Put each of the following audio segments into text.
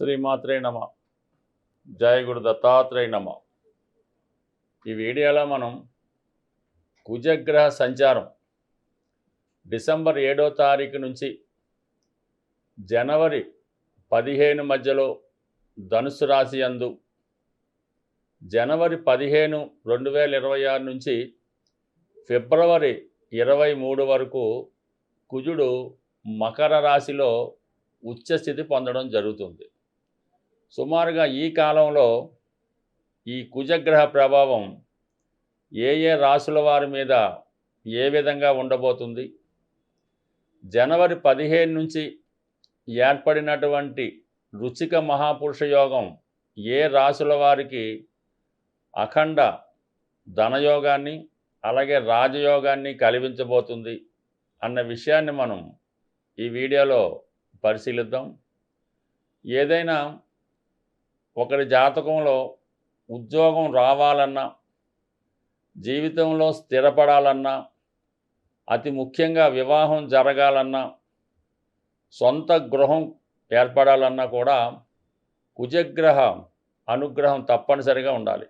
శ్రీమాత్రే నమ. జయ గురు దత్తాత్రేయ నమ. ఈ వీడియోలో మనం కుజగ్రహ సంచారం. డిసెంబర్ ఏడో తారీఖు నుంచి జనవరి పదిహేను మధ్యలో ధనుసు రాశి యందు జనవరి పదిహేను రెండు వేల ఇరవై ఆరు నుంచి ఫిబ్రవరి ఇరవై మూడు వరకు కుజుడు మకర రాశిలో ఉచ్చస్థితి పొందడం జరుగుతుంది. సుమారుగా ఈ కాలంలో ఈ కుజగ్రహ ప్రభావం ఏ ఏ రాశుల వారి మీద ఏ విధంగా ఉండబోతుంది? జనవరి పదిహేను నుంచి ఏర్పడినటువంటి రుచిక మహాపురుష యోగం ఏ రాశుల వారికి అఖండ ధనయోగాన్ని అలాగే రాజయోగాన్ని కలిగించబోతుంది అన్న విషయాన్ని మనం ఈ వీడియోలో పరిశీలిద్దాం. ఏదైనా ఒకరి జాతకంలో ఉద్యోగం రావాలన్నా జీవితంలో స్థిరపడాలన్నా అతి ముఖ్యంగా వివాహం జరగాలన్నా సొంత గృహం ఏర్పడాలన్నా కూడా కుజగ్రహ అనుగ్రహం తప్పనిసరిగా ఉండాలి.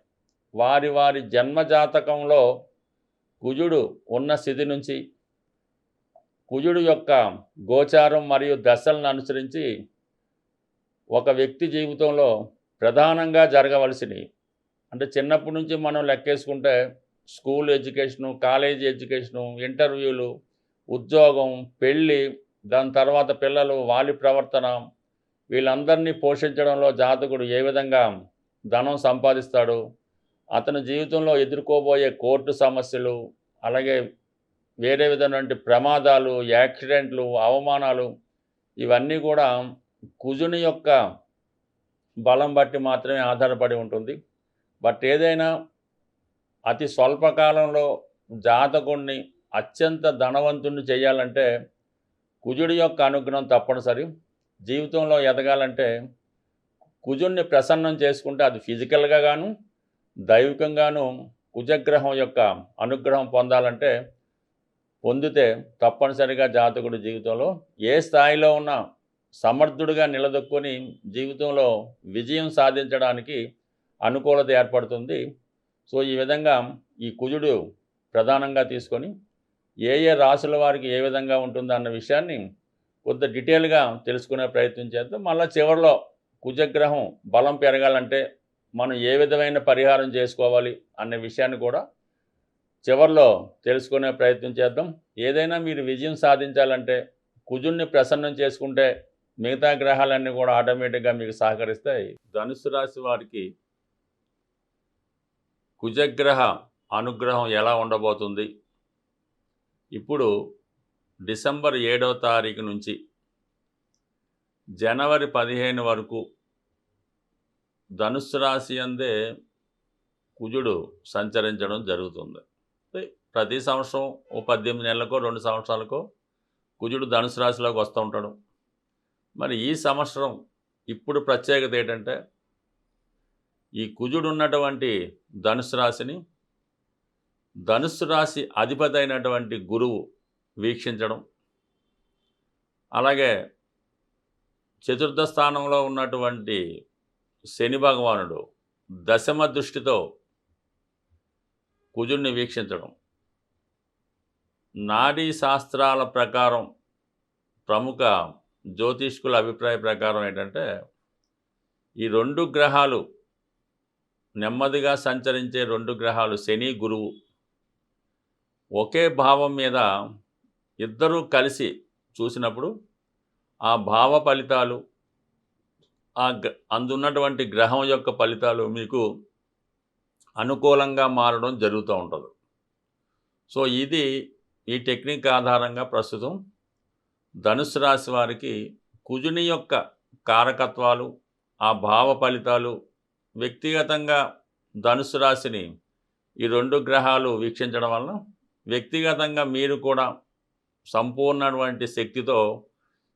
వారి వారి జన్మజాతకంలో కుజుడు ఉన్న స్థితి నుంచి కుజుడు యొక్క గోచారం మరియు దశలను అనుసరించి ఒక వ్యక్తి జీవితంలో ప్రధానంగా జరగవలసినవి. అంటే చిన్నప్పటి నుంచి మనం లెక్కేసుకుంటే స్కూల్ ఎడ్యుకేషను కాలేజీ ఎడ్యుకేషను ఇంటర్వ్యూలు ఉద్యోగం పెళ్ళి దాని తర్వాత పిల్లలు వాలి ప్రవర్తన వీళ్ళందరినీ పోషించడంలో జాతకుడు ఏ విధంగా ధనం సంపాదిస్తాడు అతని జీవితంలో ఎదుర్కోబోయే కోర్టు సమస్యలు అలాగే వేరే విధమైన ప్రమాదాలు యాక్సిడెంట్లు అవమానాలు ఇవన్నీ కూడా కుజుని యొక్క బలం బట్టి మాత్రమే ఆధారపడి ఉంటుంది. బట్ ఏదైనా అతి స్వల్పకాలంలో జాతకుణ్ణి అత్యంత ధనవంతుణ్ణి చేయాలంటే కుజుడి యొక్క అనుగ్రహం తప్పనిసరి. జీవితంలో ఎదగాలంటే కుజుణ్ణి ప్రసన్నం చేసుకుంటే అది ఫిజికల్గా గాను దైవికంగాను కుజగ్రహం యొక్క అనుగ్రహం పొందాలంటే పొందితే తప్పనిసరిగా జాతకుడి జీవితంలో ఏ స్థాయిలో ఉన్నా సమర్థుడిగా నిలదొక్కుని జీవితంలో విజయం సాధించడానికి అనుకూలత ఏర్పడుతుంది. సో ఈ విధంగా ఈ కుజుడు ప్రధానంగా తీసుకొని ఏ ఏ రాశుల వారికి ఏ విధంగా ఉంటుందో అన్న విషయాన్ని కొంత డీటెయిల్గా తెలుసుకునే ప్రయత్నం చేద్దాం. మళ్ళీ చివరిలో కుజగ్రహం బలం పెరగాలంటే మనం ఏ విధమైన పరిహారం చేసుకోవాలి అనే విషయాన్ని కూడా చివరిలో తెలుసుకునే ప్రయత్నం చేద్దాం. ఏదైనా మీరు విజయం సాధించాలంటే కుజుణ్ణి ప్రసన్నం చేసుకుంటే మిగతా గ్రహాలన్నీ కూడా ఆటోమేటిక్గా మీకు సహకరిస్తాయి. ధనుసు రాశి వారికి కుజగ్రహ అనుగ్రహం ఎలా ఉండబోతుంది? ఇప్పుడు డిసెంబర్ ఏడవ తారీఖు నుంచి జనవరి పదిహేను వరకు ధనుస్సు రాశి అందే కుజుడు సంచరించడం జరుగుతుంది. ప్రతి సంవత్సరం ఓ పద్దెనిమిది నెలలకో రెండు సంవత్సరాలకో కుజుడు ధనుసు రాశిలోకి వస్తూ ఉంటాడు. మరి ఈ సంవత్సరం ఇప్పుడు ప్రత్యేకత ఏంటంటే ఈ కుజుడు ఉన్నటువంటి ధనుసు రాశిని ధనుసు రాశి అధిపతి అయినటువంటి గురువు వీక్షించడం అలాగే చతుర్థ స్థానంలో ఉన్నటువంటి శని భగవానుడు దశమ దృష్టితో కుజుడిని వీక్షించడం. నాడీ శాస్త్రాల ప్రకారం ప్రముఖ జ్యోతిష్కుల అభిప్రాయ ప్రకారం ఏంటంటే ఈ రెండు గ్రహాలు నెమ్మదిగా సంచరించే రెండు గ్రహాలు శని గురువు ఒకే భావం మీద ఇద్దరూ కలిసి చూసినప్పుడు ఆ భావ ఫలితాలు ఆ అందున్నటువంటి గ్రహం యొక్క ఫలితాలు మీకు అనుకూలంగా మారడం జరుగుతూ ఉంటుంది. సో ఇది ఈ టెక్నిక్ ఆధారంగా ప్రస్తుతం ధనుసు రాశి వారికి కుజుని యొక్క కారకత్వాలు ఆ భావ ఫలితాలు వ్యక్తిగతంగా ధనుసు రాశిని ఈ రెండు గ్రహాలు వీక్షించడం వలన వ్యక్తిగతంగా మీరు కూడా సంపూర్ణటువంటి శక్తితో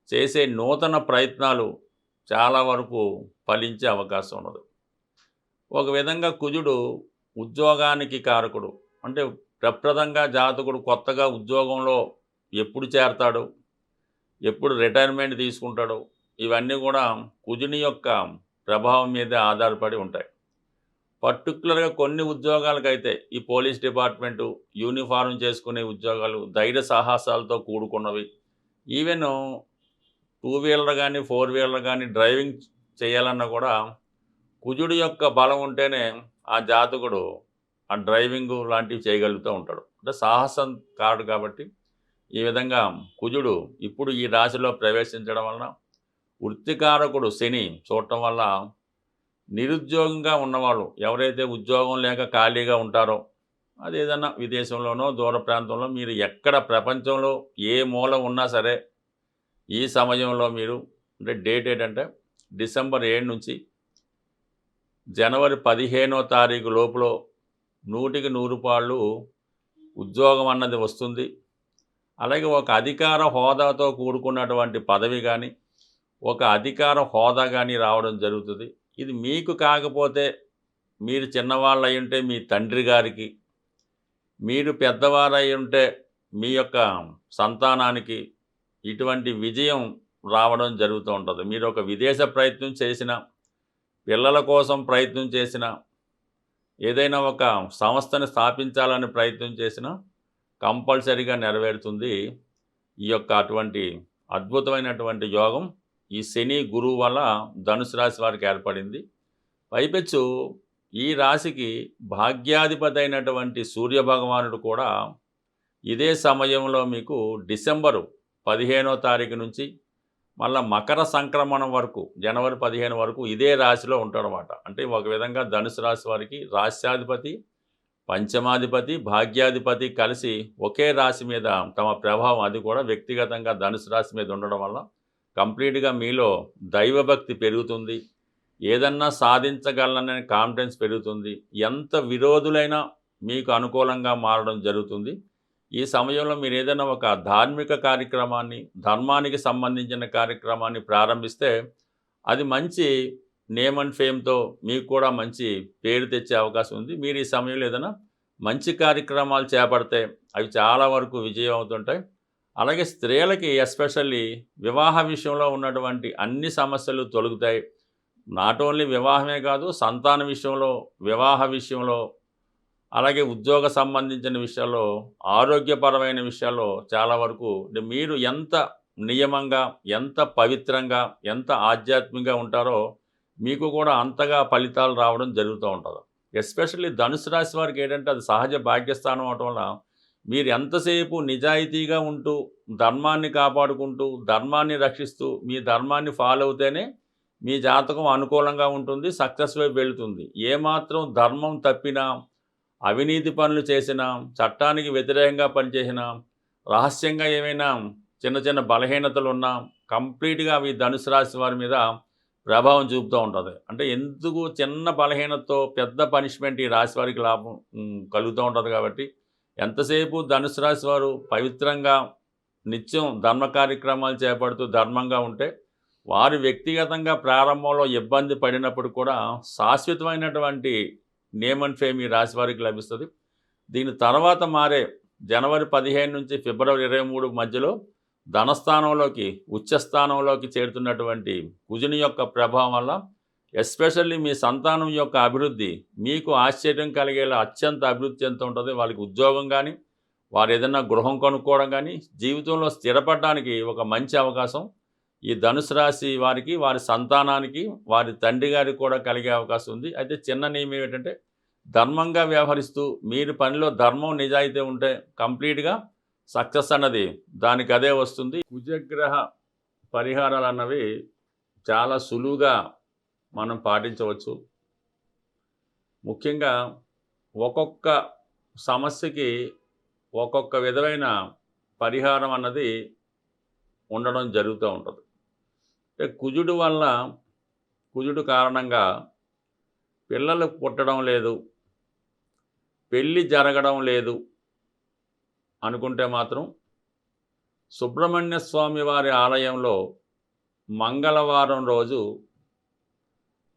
చేసే నూతన ప్రయత్నాలు చాలా వరకు ఫలించే అవకాశం ఉండదు ఒక విధంగా కుజుడు ఉద్యోగానికి కారకుడు. అంటే ప్రప్రదంగా జాతకుడు కొత్తగా ఉద్యోగంలో ఎప్పుడు చేరతాడు? ఎప్పుడు రిటైర్మెంట్ తీసుకుంటాడు ఇవన్నీ కూడా కుజుని యొక్క ప్రభావం మీద ఆధారపడి ఉంటాయి. పర్టికులర్గా కొన్ని ఉద్యోగాలకైతే ఈ పోలీస్ డిపార్ట్మెంటు యూనిఫారం చేసుకునే ఉద్యోగాలు ధైర్య సాహసాలతో కూడుకున్నవి. ఈవెన్ టూ వీలర్ కానీ ఫోర్ వీలర్ కానీ డ్రైవింగ్ చేయాలన్నా కూడా కుజుడు యొక్క బలం ఉంటేనే ఆ జాతకుడు ఆ డ్రైవింగ్ లాంటివి చేయగలుగుతూ ఉంటాడు. అంటే సాహసం కాడు కాబట్టి ఈ విధంగా కుజుడు ఇప్పుడు ఈ రాశిలో ప్రవేశించడం వలన వృత్తికారకుడు శని చూడటం వల్ల నిరుద్యోగంగా ఉన్నవాళ్ళు ఎవరైతే ఉద్యోగం లేక ఖాళీగా ఉంటారో అది ఏదన్నా విదేశంలోనో దూర ప్రాంతంలో మీరు ఎక్కడ ప్రపంచంలో ఏ మూల ఉన్నా సరే ఈ సమయంలో మీరు అంటే డేట్ ఏంటంటే డిసెంబర్ ఏడు నుంచి జనవరి పదిహేనో తారీఖు లోపల నూటికి నూరు పాళ్ళు ఉద్యోగం అన్నది వస్తుంది. అలాగే ఒక అధికార హోదాతో కూడుకున్నటువంటి పదవి కానీ ఒక అధికార హోదా కానీ రావడం జరుగుతుంది. ఇది మీకు కాకపోతే మీరు చిన్నవాళ్ళు అయి ఉంటే మీ తండ్రి గారికి మీరు పెద్దవారు అయి ఉంటే మీ యొక్క సంతానానికి ఇటువంటి విజయం రావడం జరుగుతూ ఉంటుంది. మీరు ఒక విదేశ ప్రయత్నం చేసిన పిల్లల కోసం ప్రయత్నం చేసిన ఏదైనా ఒక సంస్థని స్థాపించాలని ప్రయత్నం చేసినా కంపల్సరీగా నెరవేరుతుంది ఈ యొక్క అటువంటి అద్భుతమైనటువంటి యోగం. ఈ శని గురువు వల్ల ధనుసు రాశి వారికి ఏర్పడింది. పైపెచ్చు ఈ రాశికి భాగ్యాధిపతి అయినటువంటి సూర్యభగవానుడు కూడా ఇదే సమయంలో మీకు డిసెంబరు పదిహేనో తారీఖు నుంచి మళ్ళీ మకర సంక్రమణం వరకు జనవరి పదిహేను వరకు ఇదే రాశిలో ఉంటాడనమాట అంటే ఒక విధంగా ధనుసు రాశి వారికి రాశ్యాధిపతి పంచమాధిపతి భాగ్యాధిపతి కలిసి ఒకే రాశి మీద తమ ప్రభావం అది కూడా వ్యక్తిగతంగా ధనుసు రాశి మీద ఉండడం వల్ల కంప్లీట్గా మీలో దైవభక్తి పెరుగుతుంది. ఏదన్నా సాధించగలననే కాన్ఫిడెన్స్ పెరుగుతుంది. ఎంత విరోధులైనా మీకు అనుకూలంగా మారడం జరుగుతుంది. ఈ సమయంలో మీరు ఏదైనా ఒక ధార్మిక కార్యక్రమాన్ని ధర్మానికి సంబంధించిన కార్యక్రమాన్ని ప్రారంభిస్తే అది మంచి నేమ్ అండ్ ఫేమ్తో మీకు కూడా మంచి పేరు తెచ్చే అవకాశం ఉంది. మీరు ఈ సమయంలో ఏదైనా మంచి కార్యక్రమాలు చేపడితే అవి చాలా వరకు విజయం అవుతుంటాయి. అలాగే స్త్రీలకి ఎస్పెషల్లీ వివాహ విషయంలో ఉన్నటువంటి అన్ని సమస్యలు తొలగుతాయి. నాట్ ఓన్లీ వివాహమే కాదు సంతాన విషయంలో వివాహ విషయంలో అలాగే ఉద్యోగ సంబంధించిన విషయాల్లో ఆరోగ్యపరమైన విషయాల్లో చాలా వరకు మీరు ఎంత నియమంగా ఎంత పవిత్రంగా ఎంత ఆధ్యాత్మికంగా ఉంటారో మీకు కూడా అంతగా ఫలితాలు రావడం జరుగుతూ ఉంటుంది. ఎస్పెషల్లీ ధనుసు రాశి వారికి ఏంటంటే అది సహజ భాగ్యస్థానం అవటం వల్ల మీరు ఎంతసేపు నిజాయితీగా ఉంటూ ధర్మాన్ని కాపాడుకుంటూ ధర్మాన్ని రక్షిస్తూ మీ ధర్మాన్ని ఫాలో అవుతేనే మీ జాతకం అనుకూలంగా ఉంటుంది సక్సెస్ వైపు వెళుతుంది. ఏమాత్రం ధర్మం తప్పినా అవినీతి పనులు చేసినా చట్టానికి వ్యతిరేకంగా పనిచేసినా రహస్యంగా ఏమైనా చిన్న చిన్న బలహీనతలు ఉన్నా కంప్లీట్గా అవి ధనుసు రాశి వారి మీద ప్రభావం చూపుతూ ఉంటుంది. అంటే ఎందుకు చిన్న బలహీనతతో పెద్ద పనిష్మెంట్ ఈ రాశి వారికి లాభం కలుగుతూ ఉంటుంది కాబట్టి ఎంతసేపు ధనుసు రాశి వారు పవిత్రంగా నిత్యం ధర్మ కార్యక్రమాలు చేపడుతూ ధర్మంగా ఉంటే వారు వ్యక్తిగతంగా ప్రారంభంలో ఇబ్బంది పడినప్పుడు కూడా శాశ్వతమైనటువంటి నేమ్ అండ్ ఫేమ్ ఈ రాశి వారికి లభిస్తుంది. దీని తర్వాత మారే జనవరి పదిహేను నుంచి ఫిబ్రవరి ఇరవై మూడు మధ్యలో ధనస్థానంలోకి ఉచ్చస్థానంలోకి చేరుతున్నటువంటి కుజుని యొక్క ప్రభావం వల్ల ఎస్పెషల్లీ మీ సంతానం యొక్క అభివృద్ధి మీకు ఆశ్చర్యం కలిగేలా అత్యంత అభివృద్ధి చెందుతూ ఉంటుంది. వాళ్ళకి ఉద్యోగం కానీ వారు ఏదైనా గృహం కొనుక్కోవడం కానీ జీవితంలో స్థిరపడడానికి ఒక మంచి అవకాశం. ఈ ధనుసు రాశి వారికి వారి సంతానానికి వారి తండ్రి గారికి కూడా కలిగే అవకాశం ఉంది. అయితే చిన్న నియమం ఏంటంటే ధర్మంగా వ్యవహరిస్తూ మీరు పనిలో ధర్మం నిజాయితీ ఉంటే కంప్లీట్గా సక్సెస్ అన్నది దానికి అదే వస్తుంది. కుజగ్రహ పరిహారాలు అన్నవి చాలా సులువుగా మనం పాటించవచ్చు. ముఖ్యంగా ఒక్కొక్క సమస్యకి ఒక్కొక్క విధమైన పరిహారం అన్నది ఉండడం జరుగుతూ ఉంటుంది. అంటే కుజుడు వల్ల కుజుడు కారణంగా పిల్లలు పుట్టడం లేదు పెళ్ళి జరగడం లేదు అనుకుంటే మాత్రం సుబ్రహ్మణ్య స్వామి వారి ఆలయంలో మంగళవారం రోజు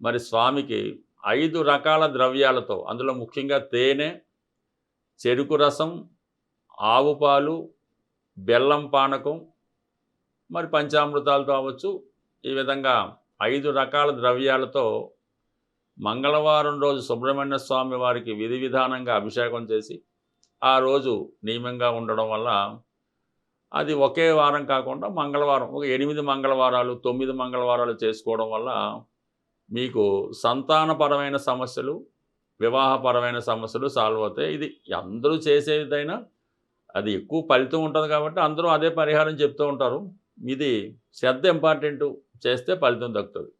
మరి స్వామికి ఐదు రకాల ద్రవ్యాలతో అందులో ముఖ్యంగా తేనె చెరుకు రసం ఆవు పాలు బెల్లం పానకం మరి పంచామృతాలతో అవ్వచ్చు. ఈ విధంగా ఐదు రకాల ద్రవ్యాలతో మంగళవారం రోజు సుబ్రహ్మణ్య స్వామి వారికి విధి విధానంగా అభిషేకం చేసి ఆ రోజు నియమంగా ఉండడం వల్ల అది ఒకే వారం కాకుండా మంగళవారం ఒక ఎనిమిది మంగళవారాలు తొమ్మిది మంగళవారాలు చేసుకోవడం వల్ల మీకు సంతానపరమైన సమస్యలు వివాహపరమైన సమస్యలు సాల్వ్ అవుతాయి. ఇది అందరూ చేసేదైనా అది ఎక్కువ ఫలితం ఉంటుంది కాబట్టి అందరూ అదే పరిహారం చెప్తూ ఉంటారు. ఇది శ్రద్ధ ఇంపార్టెంట్ చేస్తే ఫలితం దక్కుతుంది.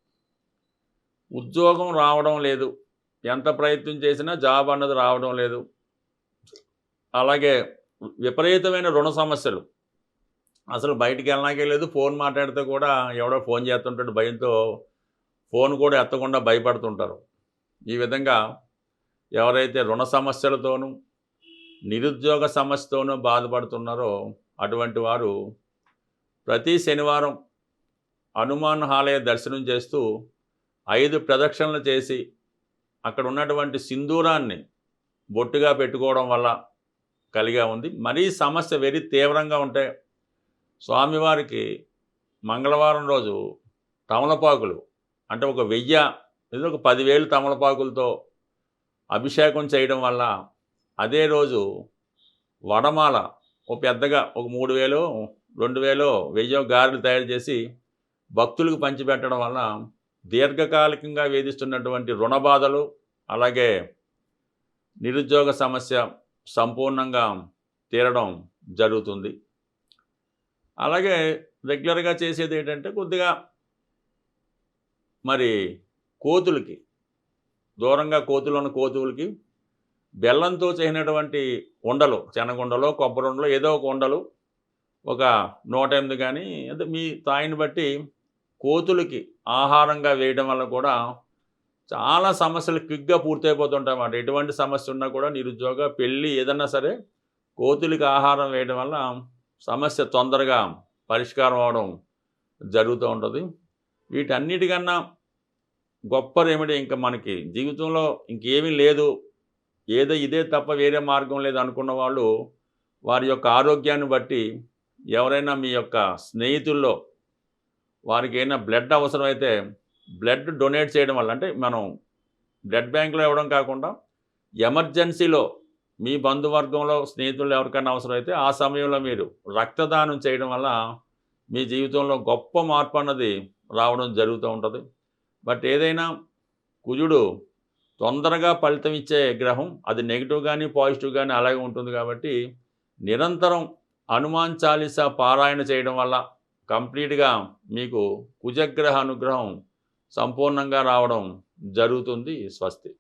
ఉద్యోగం రావడం లేదు. ఎంత ప్రయత్నం చేసినా జాబ్ అన్నది రావడం లేదు. అలాగే విపరీతమైన రుణ సమస్యలు. అసలు బయటికి వెళ్ళనాకే లేదు ఫోన్ మాట్లాడితే కూడా ఎవడో ఫోన్ చేస్తుంటాడు. భయంతో ఫోన్ కూడా ఎత్తకుండా భయపడుతుంటారు. ఈ విధంగా ఎవరైతే రుణ సమస్యలతోనూ నిరుద్యోగ సమస్యతోనూ బాధపడుతున్నారో అటువంటి వారు ప్రతి శనివారం హనుమాన్ ఆలయ దర్శనం చేస్తూ ఐదు ప్రదక్షిణలు చేసి అక్కడ ఉన్నటువంటి సింధూరాన్ని బొట్టుగా పెట్టుకోవడం వల్ల కలిగా ఉంది. మరీ సమస్య వెరీ తీవ్రంగా ఉంటే స్వామివారికి మంగళవారం రోజు తమలపాకులు అంటే ఒక వెయ్య లేదా ఒక పదివేలు తమలపాకులతో అభిషేకం చేయడం వల్ల అదే రోజు వడమాల ఒక పెద్దగా ఒక మూడు వేలు రెండు వేలు వెయ్యో గారెలు తయారు చేసి భక్తులకు పంచిపెట్టడం వల్ల దీర్ఘకాలికంగా వేధిస్తున్నటువంటి రుణ బాధలు అలాగే నిరుద్యోగ సమస్య సంపూర్ణంగా తీరడం జరుగుతుంది. అలాగే రెగ్యులర్గా చేసేది ఏంటంటే కొద్దిగా మరి కోతులకి దూరంగా కోతులు ఉన్న కోతులకి బెల్లంతో చేసినటువంటి ఉండలు శనగుండలో కొబ్బరి ఉండలు ఏదో ఒక ఉండలు ఒక నూట ఎనిమిది కానీ అంటే మీ తాయిని బట్టి కోతులకి ఆహారంగా వేయడం వల్ల కూడా చాలా సమస్యలు క్విక్గా పూర్తయిపోతుంటాయి అన్నమాట ఎటువంటి సమస్య ఉన్నా కూడా నిరుద్యోగ పెళ్ళి ఏదన్నా సరే కోతులకి ఆహారం వేయడం వల్ల సమస్య తొందరగా పరిష్కారం అవడం జరుగుతూ ఉంటుంది. వీటన్నిటికన్నా గొప్ప రెమెడీ ఇంకా మనకి జీవితంలో ఇంకేమీ లేదు. ఏదో ఇదే తప్ప వేరే మార్గం లేదు అనుకున్న వాళ్ళు వారి యొక్క ఆరోగ్యాన్ని బట్టి ఎవరైనా మీ యొక్క స్నేహితుల్లో వారికి ఏమైనా బ్లడ్ అవసరమైతే బ్లడ్ డొనేట్ చేయడం వల్ల అంటే మనం బ్లడ్ బ్యాంకులో ఇవ్వడం కాకుండా ఎమర్జెన్సీలో మీ బంధువర్గంలో స్నేహితులు ఎవరికైనా అవసరమైతే ఆ సమయంలో మీరు రక్తదానం చేయడం వల్ల మీ జీవితంలో గొప్ప మార్పు అన్నది రావడం జరుగుతూ ఉంటుంది. బట్ ఏదైనా కుజుడు తొందరగా ఫలితం ఇచ్చే గ్రహం అది నెగిటివ్ కానీ పాజిటివ్ కానీ అలాగే ఉంటుంది కాబట్టి నిరంతరం హనుమాన్ చాలీసా పారాయణ చేయడం వల్ల కంప్లీట్గా మీకు కుజగ్రహ అనుగ్రహం సంపూర్ణంగా రావడం జరుగుతుంది స్వస్తి.